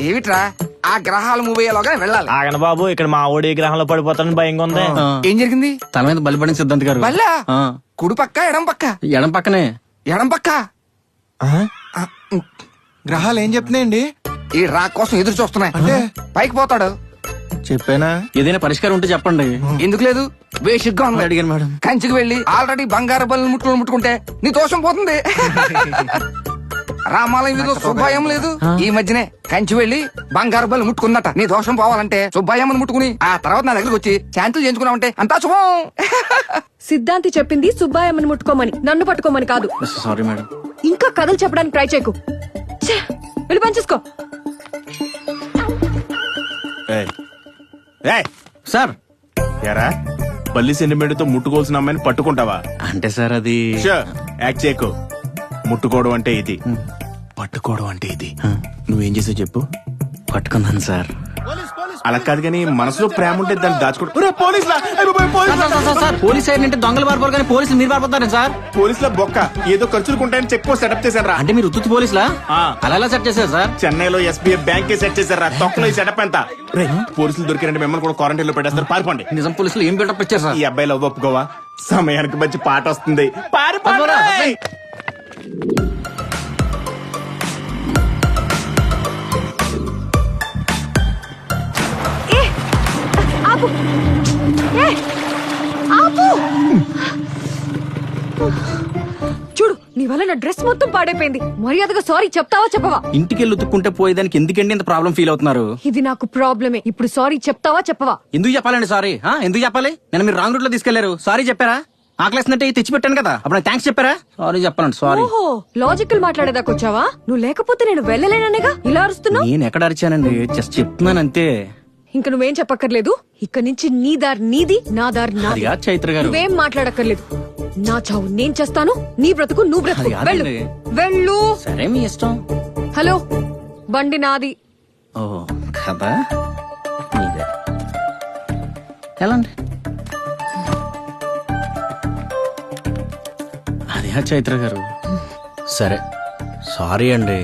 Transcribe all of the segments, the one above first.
ఏమిట్రా ఆ గ్రహాలు మూవ్ అయ్యేలోగా వెళ్ళాలి ఆగండి బాబు ఇక్కడ మా ఓడి గ్రహంలో పడిపోతానని భయంగా ఉంది ఏం జరిగింది తల మీద బలిపడిన సిద్ధాంత్ గారు కుడి పక్క ఎడం పక్క ఎడం పక్కనే ఎడం పక్క గ్రహాలు ఏం చెప్తున్నాయండి ఈ రా కోసం ఎదురు చూస్తున్నాయి పైకి పోతాడు చెప్పానా ఏదైనా పరిష్కారం ఉంటే చెప్పండి ఎందుకు లేదు బేసిక్గా ఉంది అడిగాను మేడం కంచికి వెళ్ళి ఆల్రెడీ బంగారు బల్లు ముట్టుకుని ముట్టుకుంటే నీ దోషం పోతుంది రామాలయం మీద శుభాయం లేదు? ఈ మధ్యనే కంచి వెళ్ళి బంగారు బల్లు ముట్టుకుందట. నీ దోషం పోవాలంటే శుభాయమ్మని ముట్టుకుని ఆ తర్వాత నా దగ్గరికి వచ్చి శాంతులు చేయించుకున్నావంటే అంతా శుభం. సిద్ధాంతి చెప్పింది సుబ్బాయమ్మని ముట్టుకోమని నన్ను పట్టుకోమని కాదు. Sorry madam. ఇంకా కథలు చెప్పడానికి ట్రై చేయకు. వెళ్ళి పనిచేసుకో ఏయ్. ఏయ్, సార్. ఎరా? బల్లి సెంటిమెంట్తో ముట్టుకోవాల్సిన అమ్మాయిని పట్టుకుంటావా? అంటే సార్ అది యాక్ట్ చేయకు. ముట్టుకోవడం అంటే ఇది. పట్టుకోవడం అంటే ఇది. నువ్వేం చేసావు చెప్పు. పట్టుకున్నాను సార్. అలా కాదు కానీ మనసులో ప్రేమ ఉంటే దాన్ని సార్, పోలీస్ అంటే దొంగలు పారిపోరు కానీ పోలీసులు మీరు పారిపోతారు సార్? పోలీసుల బొక్క. ఏదో ఖర్చులకు ఉంటాయని చెక్ పోస్ట్ సెటప్ చేశారా అంటే మీరు ఉత్తుత్తి పోలీసులా? ఆ. అలా ఎలా సెట్ చేశారు సార్? చెన్నైలో ఎస్బీఐ బ్యాంక్ సెట్ చేశారా తొక్కలో ఈ సెటప్ ఎంత? పోలీసులు దొరికారంటే మిమ్మల్ని కూడా క్వారంటైన్లో పెట్టేస్తారు. పారిపోండి. నిజం పోలీసులు ఏం బిల్డప్ ఇచ్చారు సార్? ఈ అబ్బాయిలో ఒప్పుకోవా? సమయానికి మంచి పాట వస్తుంది. పారిపోండి ఆపు. ఆపు. చూడు నీ వల్ల నా డ్రెస్ మొత్తం పాడైపోయింది. మర్యాదగా సారీ చెప్తావా చెప్పవా? ఇంటికి వెళ్ళి ఉతుక్కుంటే పోయేదానికి ఎందుకండి ఇంత ప్రాబ్లం ఫీల్ అవుతున్నారు? ఇది నాకు ప్రాబ్లమే. ఇప్పుడు సారీ చెప్తావా చెప్పవా? ఎందుకు చెప్పాలండి సారీ? ఎందుకు చెప్పాలి? నేను మీరు రాంగ్ రూట్లో తీసుకెళ్ళారు. సారీ చెప్పారా? ఆకలేసినట్టే తెచ్చి పెట్టాను కదా. అప్పుడు థ్యాంక్స్ చెప్పారా? సారీ చెప్పాలండి సారీ ఓహో లాజికల్ మాట్లాడేదాకా వచ్చావా నువ్వు లేకపోతే నేను వెళ్ళలేననేగా? ఇలా అరుస్తున్నావు? నేను ఎక్కడ అరిచానండి? జస్ట్ చెప్తున్నాను అంతే ఇంక నువ్వేం చెప్పక్కర్లేదు. ఇక్క నుంచి నీ దారి నీది నా దారి అది నాది చైత్ర గారు. నువ్వేం మాట్లాడక్కర్లేదు. నా చావు నేను చేస్తాను నీ బ్రతుకు నువ్వు బ్రతుకు. అది వెళ్ళు. కాదండి. వెళ్ళు. సరే మీ ఇష్టం. హలో బండి నాది. ఓ కదా మీదే ఎలాండి అది కాదు చైత్ర గారు. సరే సారీ అండి.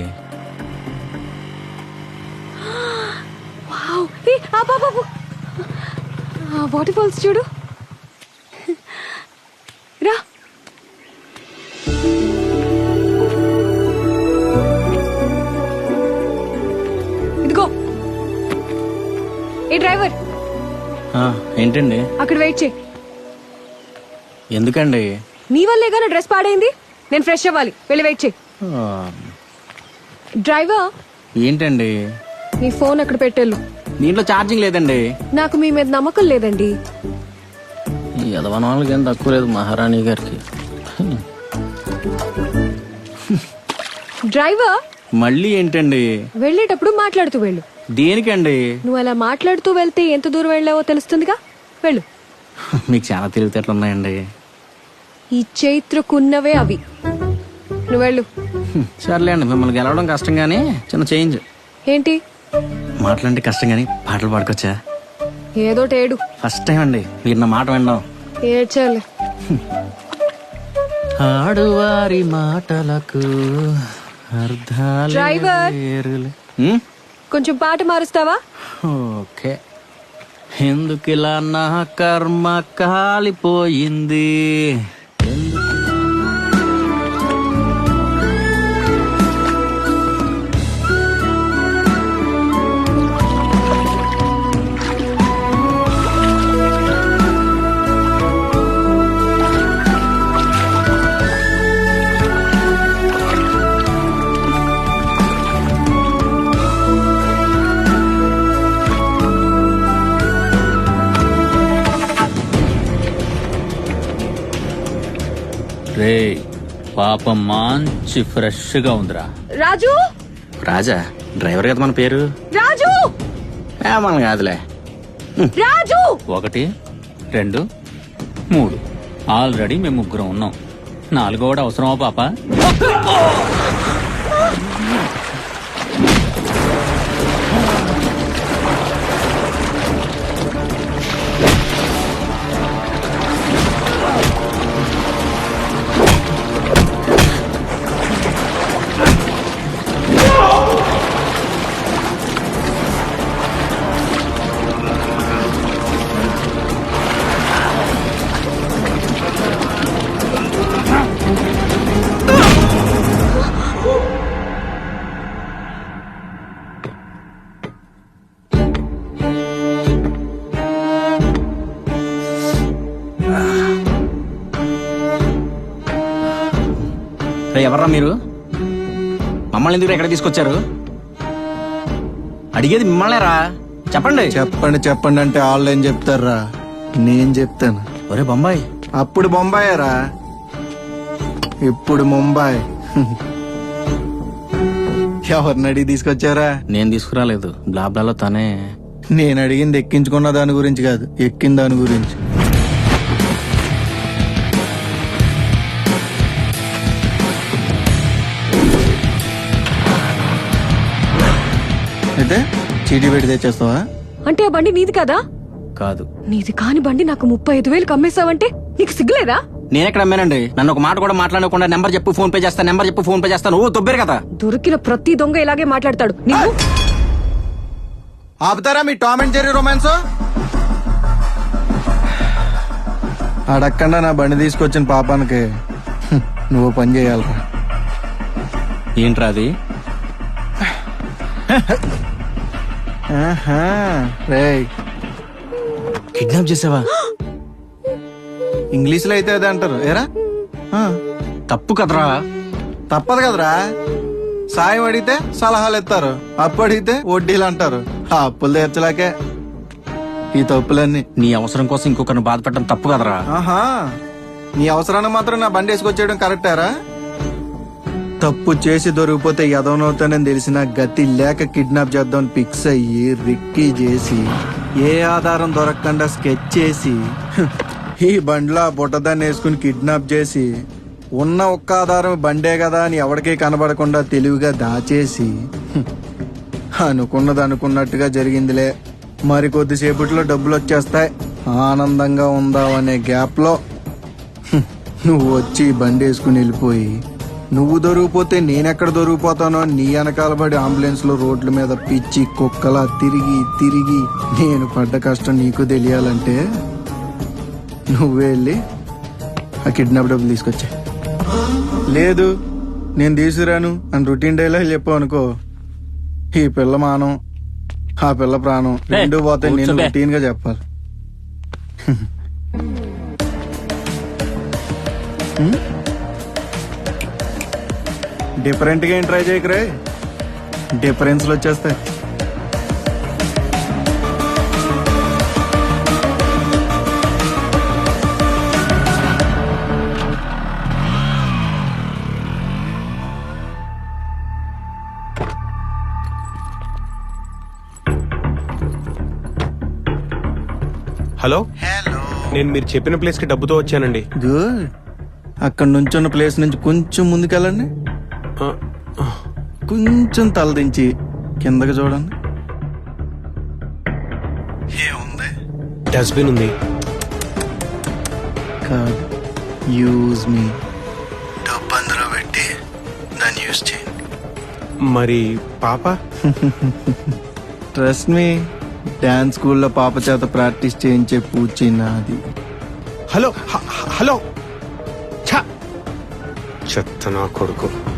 వాటర్ ఫాల్స్ చూడు. రా. ఇదిగో. ఏ డ్రైవర్? ఏంటండి? అక్కడ వెయిట్ చేయి. ఎందుకండి? నీ వల్లేగా నా డ్రెస్ పాడైంది. నేను ఫ్రెష్ అవ్వాలి. వెళ్ళి వెయిట్ చేయి. డ్రైవర్? ఏంటండి? నీ ఫోన్ అక్కడ పెట్టెళ్ళు. దీంట్లో ఛార్జింగ్ లేదండి. నాకు మీ మీద నమ్మకం లేదండి. ఈ ఏం తక్కువ లేదు మహారాణి గారికి. డ్రైవర్? మళ్ళీ ఏంటండి? వెళ్ళేటప్పుడు మాట్లాడుతూ వెళ్ళు. దేనికండి? నువ్వు అలా మాట్లాడుతూ వెళ్తే ఎంత దూరం వెళ్ళావో తెలుస్తుందిగా? వెళ్ళు. మీకు చాలా తెలివితేటలు ఉన్నాయండి. ఈ చైత్రకున్నవే అవి. నువ్వు వెళ్ళు. హ్మ్, సర్లే అండి మిమ్మల్ని గెలవడం కష్టం కానీ చిన్న చేంజ్. ఏంటి? మాటలంటే కష్టం కానీ పాటలు పాడుకోవచ్చా? ఏదో ఏడు. ఫస్ట్ టైం అండి. మీరు నా మాట వినడం ఏడ్చాలి. ఆడువారి మాటలకు అర్థాలు? కొంచెం పాట మారుస్తావా? ఓకే. ఎందుకిలా నా కర్మ కాలిపోయింది? రే పాపం మంచి ఫ్రెష్గా ఉందిరా. రాజు? రాజా డ్రైవర్ కదా మన పేరు? రాజు! ఏ, మనం కాదులే. రాజు! ఒకటి రెండు మూడు. ఆల్రెడీ మేము ముగ్గురం ఉన్నాం. నాలుగోడు అవసరమా పాప? ఎవర్రా మీరు? మమ్మల్ని ఎందుకు ఎక్కడ తీసుకొచ్చారు? అడిగేది మిమ్మల్నే రా. చెప్పండి. చెప్పండి చెప్పండి అంటే వాళ్ళు ఏం చెప్తారా నేను చెప్తాను. ఒరే బొంబాయి. అప్పుడు బొంబాయి రా. ఇప్పుడు ముంబై ఎవరిని అడిగి తీసుకొచ్చారా? నేను తీసుకురాలేదు. బ్లాబ్లాలో తనే నేను అడిగింది ఎక్కించుకున్న దాని గురించి కాదు ఎక్కిన దాని గురించి. అయితే చీటీ పెట్టి తెచ్చేస్తావా? అంటే ఆ బండి నీది కదా? కాదు. నీది కాని బండి నాకు ముప్పై ఐదు వేలు కమ్మేశావంటే నీకు సిగ్గులేదా? నేను ఎక్కడ అమ్మానండి? నన్ను ఒక మాట కూడా మాట్లాడకుండా నెంబర్ చెప్పు ఫోన్ పే చేస్తాను నెంబర్ చెప్పు ఫోన్ పే చేస్తాను ఓ తొబ్బేరు కదా. దొరికిన ప్రతి దొంగ ఇలాగే మాట్లాడతాడు. నువ్వు ఆపుతారా మీ టామ్ అండ్ జెర్రీ రొమాన్స్? అడక్కండా నా బండి తీసుకొచ్చిన పాపానికి నువ్వు పని చేయాలరా. ఏంట్రా అది? కిడ్నాప్ చేసావా? ఇంగ్లీష్లో అయితే అదే అంటారు. ఏరా? తప్పు కదరా? తప్పదు కదరా. సాయం అడిగితే సలహాలు ఇస్తారు. అప్పు అడిగితే వడ్డీలు అంటారు. ఆ అప్పులు తీర్చలేకే. ఈ తప్పులన్నీ. నీ అవసరం కోసం ఇంకొకరిని బాధపెట్టడం తప్పు కదరా? ఆహా. నీ అవసరానికి మాత్రం నా బండి వేసుకొచ్చేయడం కరెక్టారా? తప్పు చేసి దొరికిపోతే ఎదవనవుతానని తెలిసిన గతి లేక కిడ్నాప్ చేద్దామని ఫిక్స్ అయ్యి రిక్కీ చేసి ఏ ఆధారం దొరకకుండా స్కెచ్ చేసి ఈ బండిలో ఆ బుట్టదాన్ని వేసుకుని కిడ్నాప్ చేసి ఉన్న ఒక్క ఆధారం బండే కదా అని ఎవరికీ కనబడకుండా తెలివిగా దాచేసి అనుకున్నది అనుకున్నట్టుగా జరిగిందిలే. మరి కొద్దిసేపట్లో డబ్బులు వచ్చేస్తాయి. ఆనందంగా ఉందామనే గ్యాప్లో నువ్వు వచ్చి బండి వేసుకుని వెళ్ళిపోయి నువ్వు దొరికిపోతే నేనెక్కడ దొరికిపోతానో నీ వెనకాల పడి అంబులెన్స్లో రోడ్ల మీద పిచ్చి కుక్కలా తిరిగి తిరిగి నేను పడ్డ కష్టం నీకు తెలియాలంటే నువ్వే వెళ్ళి ఆ కిడ్నాప్ డబ్బులు తీసుకొచ్చా. లేదు నేను తీసుకురాను అని రొటీన్ డైలాగ్ చెప్పావు అనుకో ఈ పిల్ల మానం ఆ పిల్ల ప్రాణం రెండు పోతే నేను. రొటీన్గా చెప్పాలి. డిఫరెంట్ గా ఏం ట్రై చేయకరే డిఫరెన్స్లు వచ్చేస్తాయి. హలో? నేను మీరు చెప్పిన ప్లేస్కి డబ్బుతో వచ్చానండి. గుడ్ అక్కడ నుంచున్న ప్లేస్ నుంచి కొంచెం ముందుకెళ్ళండి. కొంచెం తలదించి కిందకి చూడండి. ఏముంది? డస్ట్బిన్ ఉంది. కాదు. యూజ్ మీ డబ్బు అందులో పెట్టి దాన్ని యూజ్ చేయండి. మరి పాప? ట్రస్ట్ మీ డాన్స్ స్కూల్లో పాప చేత ప్రాక్టీస్ చేయించే పూచి నాది. హలో హలో ఛ! చెత్త నా కొడుకు.